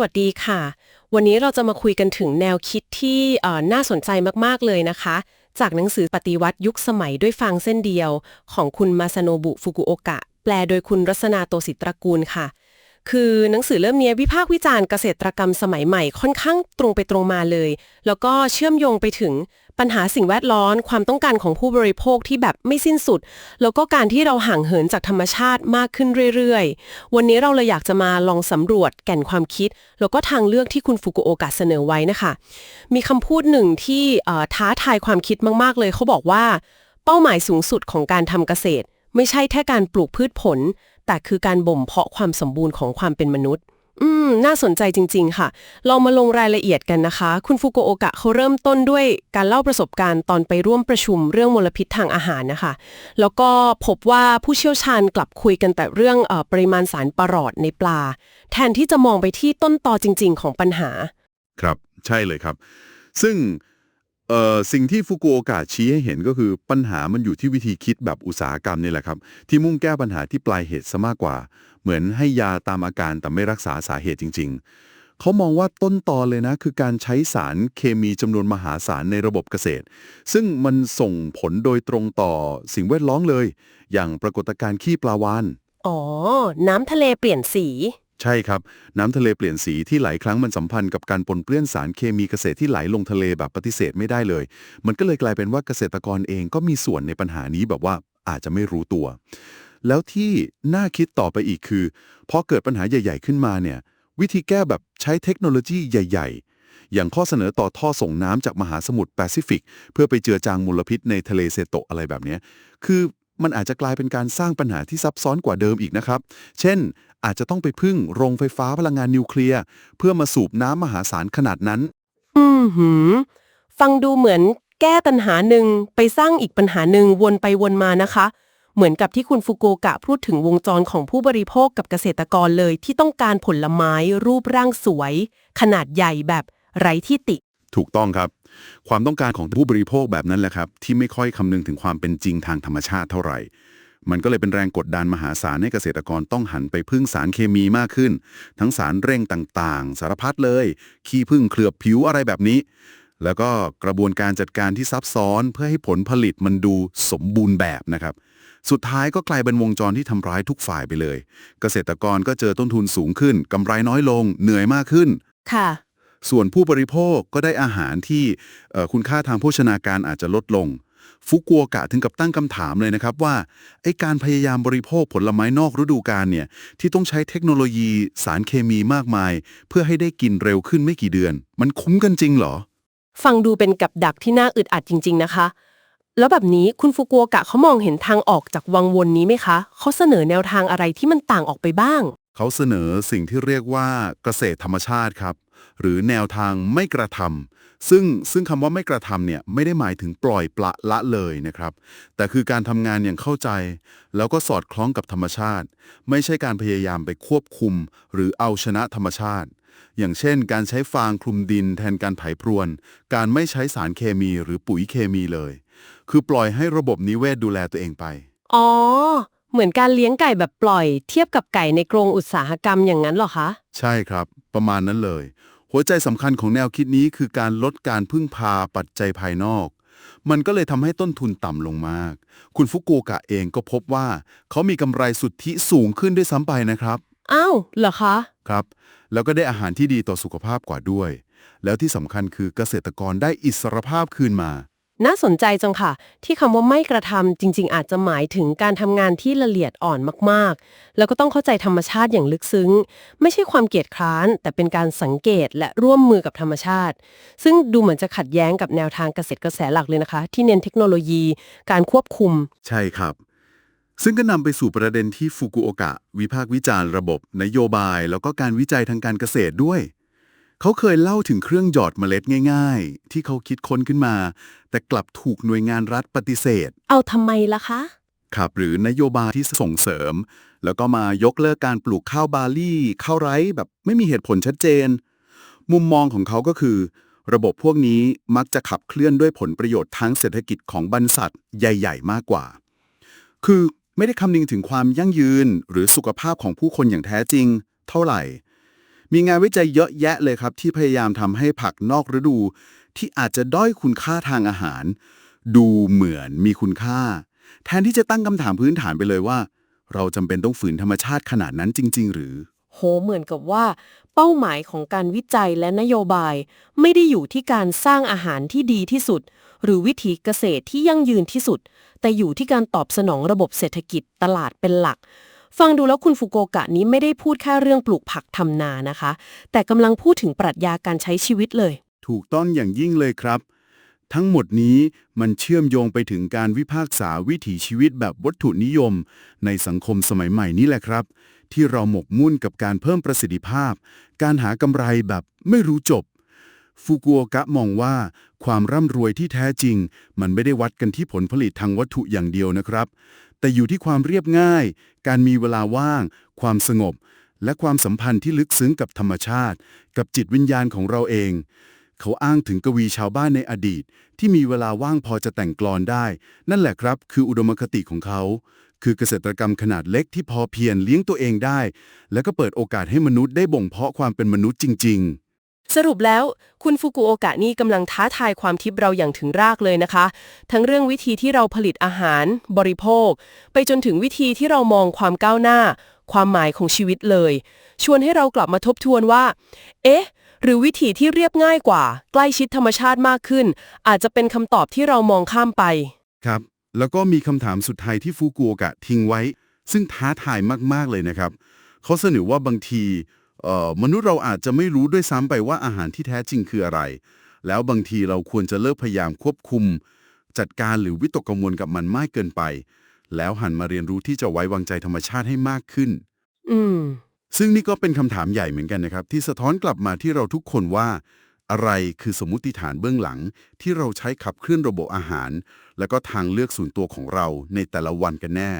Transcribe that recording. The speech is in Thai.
วัสดีค่ะ วันนี้เราจะมาคุยกันถึงแนวคิดที่น่าสนใจมากๆเลยนะคะ จากหนังสือปฏิวัติยุคสมัยด้วยฟางเส้นเดียว ของคุณมาซาโนบุฟุกุโอกะ แปลโดยคุณรัศนาโตสิตรกูลค่ะ คือหนังสือเล่มนี้วิพากษ์วิจารณ์เกษตรกรรมสมัยใหม่ค่อนข้างตรงไปตรงมาเลย แล้วก็เชื่อมโยงไปถึงปัญหาสิ่งแวดล้อมความต้องการของผู้บริโภคที่แบบไม่สิ้นสุด แล้วก็การที่เราห่างเหินจากธรรมชาติมากขึ้นเรื่อยๆ วันนี้เราเลยอยากจะมาลองสำรวจแก่นความคิด แล้วก็ทางเลือกที่คุณฟุกุโอกะเสนอไว้นะคะ มีคำพูดหนึ่งที่ท้าทายความคิดมากๆเลยเขาบอกว่า เป้าหมายสูงสุดของการทำเกษตร ไม่ใช่แค่การปลูกพืชผล แต่คือการบ่มเพาะความสมบูรณ์ของความเป็นมนุษย์ อืม น่าสนใจจริง ๆ ค่ะ เรามาลงรายละเอียดกันนะคะ คุณฟุกุโอกะเขาเริ่มต้นด้วยการเล่าประสบการณ์ตอนไปร่วมประชุมเรื่องมลพิษทางอาหารนะคะ แล้วก็พบว่าผู้เชี่ยวชาญกลับคุยกันแต่เรื่องเออปริมาณสารปรอดในปลา แทนที่จะมองไปที่ต้นตอจริง ๆ ของปัญหา ครับ ใช่เลยครับ ซึ่ง เอ่อสิ่งที่ฟุกุโอกะชี้ให้เห็นก็คือปัญหามันอยู่ที่วิธีคิดแบบอุตสาหกรรมนี่แหละครับ ที่มุ่งแก้ปัญหาที่ปลายเหตุซะมากกว่า เหมือนให้ยาตามอาการแต่ไม่รักษาสาเหตุจริง ๆ เขามองว่าต้นตอเลยนะ คือการใช้สารเคมีจำนวนมหาศาลในระบบเกษตร ซึ่งมันส่งผลโดยตรงต่อสิ่งแวดล้อมเลย อย่างปรากฏการณ์ขี้ปลาวานอ๋อ น้ำทะเลเปลี่ยนสี ใช่ครับ น้ำทะเลเปลี่ยนสีที่หลายครั้งมันสัมพันธ์กับการปนเปื้อนสารเคมีเกษตรที่ไหลลงทะเลแบบปฏิเสธไม่ได้เลย มันก็เลยกลายเป็นว่าเกษตรกรเองก็มีส่วนในปัญหานี้แบบว่าอาจจะไม่รู้ตัว แล้วที่น่าคิดต่อไปอีกคือพอเกิดปัญหาใหญ่ ๆ ขึ้นมาเนี่ยวิธีแก้แบบใช้เทคโนโลยีใหญ่ ๆอย่างข้อเสนอต่อท่อส่งน้ำจากมหาสมุทรแปซิฟิก เพื่อไปเจือจางมลพิษในทะเลเซโตะอะไรแบบนี้ คือ มันอาจจะกลายเป็นการสร้างปัญหาที่ซับซ้อนกว่าเดิมอีกนะครับ เช่น อาจจะต้องไปพึ่งโรงไฟฟ้าพลังงานนิวเคลียร์เพื่อมาสูบน้ำมหาศาลขนาดนั้น อืมหืมฟังดูเหมือนแก้ปัญหาหนึ่งไปสร้างอีกปัญหาหนึ่งวนไปวนมานะคะ เหมือนกับที่คุณฟุโกกะพูดถึงวงจรของผู้บริโภคกับเกษตรกรเลยที่ต้องการผลไม้รูปร่างสวย ขนาดใหญ่แบบไร้ที่ติ ถูกต้องครับ ความต้องการของผู้บริโภคแบบนั้นแหละครับที่ไม่ค่อยคำนึงถึงความเป็นจริงทางธรรมชาติเท่าไหร่ มันก็เลยเป็นแรงกดดันมหาศาลให้เกษตรกรต้องหันไปพึ่งสารเคมีมากขึ้น ทั้งสารเร่งต่างๆ สารพัดเลย ขี้ผึ้งเคลือบผิวอะไรแบบนี้ แล้วก็กระบวนการจัดการที่ซับซ้อนเพื่อให้ผลผลิตมันดูสมบูรณ์แบบนะครับสุดท้ายก็กลายเป็นวงจรที่ทำร้ายทุกฝ่ายไปเลย เกษตรกรก็เจอต้นทุนสูงขึ้นกำไรน้อยลง เหนื่อยมากขึ้น ค่ะ ส่วนผู้บริโภคก็ได้อาหารที่เอ่อคุณค่าทางโภชนาการอาจจะลดลง ฟุกัวกะถึงกับตั้งคำถามเลยนะครับว่าไอ้การพยายามบริโภคผลไม้นอกฤดูกาลเนี่ยที่ต้องใช้เทคโนโลยีสารเคมีมากมาย เพื่อให้ได้กินเร็วขึ้นไม่กี่เดือน มันคุ้มกันจริงเหรอ ฟังดูเป็นกับดักที่น่าอึดอัดจริง ๆ นะคะ แล้วแบบนี้คุณฟุกัวกะเขามองเห็นทางออกจากวังวนนี้ไหมคะเขาเสนอแนวทางอะไรที่มันต่างออกไปบ้าง เขาเสนอสิ่งที่เรียกว่าเกษตรธรรมชาติครับ หรือแนวทางไม่กระทำซึ่งซึ่งคำว่าไม่กระทำเนี่ยไม่ได้หมายถึงปล่อยปละละเลยนะครับ แต่คือการทำงานอย่างเข้าใจ แล้วก็สอดคล้องกับธรรมชาติ ไม่ใช่การพยายามไปควบคุม หรือเอาชนะธรรมชาติ อย่างเช่น การใช้ฟางคลุมดินแทนการไถพรวน การไม่ใช้สารเคมีหรือปุ๋ยเคมีเลย คือปล่อยให้ระบบนิเวศดูแลตัวเองไป อ๋อ เหมือนการเลี้ยงไก่แบบปล่อย เทียบกับไก่ในกรงอุตสาหกรรมอย่างนั้นเหรอคะ ใช่ครับ ประมาณนั้นเลย หัวใจสำคัญของแนวคิดนี้คือการลดการพึ่งพาปัจจัยภายนอก มันก็เลยทำให้ต้นทุนต่ำลงมาก คุณฟุกุโอกะเองก็พบว่า เขามีกำไรสุทธิสูงขึ้นด้วยซ้ำไปนะครับอ้าวเหรอคะครับ แล้วก็ได้อาหารที่ดีต่อสุขภาพกว่าด้วย แล้วที่สำคัญคือเกษตรกรได้อิสรภาพคืนมา น่าสนใจจังค่ะ ที่คำว่าไม่กระทำจริง ๆ อาจจะหมายถึงการทำงานที่ละเอียดอ่อนมากๆ แล้วก็ต้องเข้าใจธรรมชาติอย่างลึกซึ้ง ไม่ใช่ความเกียจคร้าน แต่เป็นการสังเกตและร่วมมือกับธรรมชาติ ซึ่งดูเหมือนจะขัดแย้งกับแนวทางเกษตรกระแสหลักเลยนะคะ ที่เน้นเทคโนโลยี การควบคุม ใช่ครับ ซึ่งก็นำไปสู่ประเด็นที่ฟุกุโอกะ วิพากษ์วิจารณ์ระบบ นโยบาย แล้วก็การวิจัยทางการเกษตรด้วย เขาเคยเล่าถึงเครื่องหยอดเมล็ดง่าย ๆ ที่เขาคิดค้นขึ้นมา แต่กลับถูกหน่วยงานรัฐปฏิเสธ เอาทำไมล่ะคะ ครับหรือนโยบายที่ส่งเสริม แล้วก็มายกเลิกการปลูกข้าวบาลี่ข้าวไร้แบบไม่มีเหตุผลชัดเจน มุมมองของเขาก็คือ ระบบพวกนี้มักจะขับเคลื่อนด้วยผลประโยชน์ทางเศรษฐกิจของบรรษัทใหญ่ ๆ มากกว่า คือไม่ได้คำนึงถึงความยั่งยืนหรือสุขภาพของผู้คนอย่างแท้จริง เท่าไหร่ มีงานวิจัยเยอะแยะเลยครับ ที่พยายามทำให้ผักนอกฤดู ที่อาจจะด้อยคุณค่าทางอาหาร ดูเหมือนมีคุณค่า แทนที่จะตั้งคำถามพื้นฐานไปเลยว่า เราจำเป็นต้องฝืนธรรมชาติขนาดนั้นจริง ๆ หรือ โห เหมือนกับว่า เป้าหมายของการวิจัยและนโยบาย ไม่ได้อยู่ที่การสร้างอาหารที่ดีที่สุด หรือวิถีเกษตรที่ยั่งยืนที่สุด แต่อยู่ที่การตอบสนองระบบเศรษฐกิจตลาดเป็นหลัก ฟังดูแล้วคุณฟุโกกะนี้ไม่ได้พูดแค่เรื่องปลูกผักทำนานะคะ แต่กำลังพูดถึงปรัชญาการใช้ชีวิตเลย ถูกต้องอย่างยิ่งเลยครับ ทั้งหมดนี้มันเชื่อมโยงไปถึงการวิพากษาวิถีชีวิตแบบวัตถุนิยม ในสังคมสมัยใหม่นี้แหละครับ ที่เราหมกมุ่นกับการเพิ่มประสิทธิภาพ การหากำไรแบบไม่รู้จบฟูกุโอกะมองว่า ความร่ำรวยที่แท้จริง มันไม่ได้วัดกันที่ผลผลิตทางวัตถุอย่างเดียวนะครับ แต่อยู่ที่ความเรียบง่าย การมีเวลาว่าง ความสงบ และความสัมพันธ์ที่ลึกซึ้งกับธรรมชาติ กับจิตวิญญาณของเราเอง เขาอ้างถึงกวีชาวบ้านในอดีต ที่มีเวลาว่างพอจะแต่งกลอนได้ นั่นแหละครับ คืออุดมคติของเขา คือเกษตรกรรมขนาดเล็กที่พอเพียงเลี้ยงตัวเองได้ แล้วก็เปิดโอกาสให้มนุษย์ได้บ่งเพาะความเป็นมนุษย์จริง ๆ สรุปแล้ว คุณฟุกุโอกะนี่กำลังท้าทายความทิพย์เราอย่างถึงรากเลยนะคะ ทั้งเรื่องวิธีที่เราผลิตอาหาร บริโภค ไปจนถึงวิธีที่เรามองความก้าวหน้า ความหมายของชีวิตเลย ชวนให้เรากลับมาทบทวนว่า เอ๊ะ หรือวิธีที่เรียบง่ายกว่า ใกล้ชิดธรรมชาติมากขึ้น อาจจะเป็นคำตอบที่เรามองข้ามไป ครับ แล้วก็มีคำถามสุดท้ายที่ฟูกุโอกะทิ้งไว้ ซึ่งท้าทายมากๆเลยนะครับเขาเสนอว่าบางที มนุษย์เราอาจจะไม่รู้ด้วยซ้ำไปว่าอาหารที่แท้จริงคืออะไร แล้วบางทีเราควรจะเลิกพยายามควบคุม จัดการหรือวิตกกังวลกับมันมากเกินไป แล้วหันมาเรียนรู้ที่จะไว้วางใจธรรมชาติให้มากขึ้น อืม ซึ่งนี่ก็เป็นคำถามใหญ่เหมือนกันนะครับ ที่สะท้อนกลับมาที่เราทุกคนว่า อะไรคือสมมุติฐานเบื้องหลัง ที่เราใช้ขับเคลื่อนระบบอาหาร และก็ทางเลือกส่วนตัวของเราในแต่ละวันกันแน่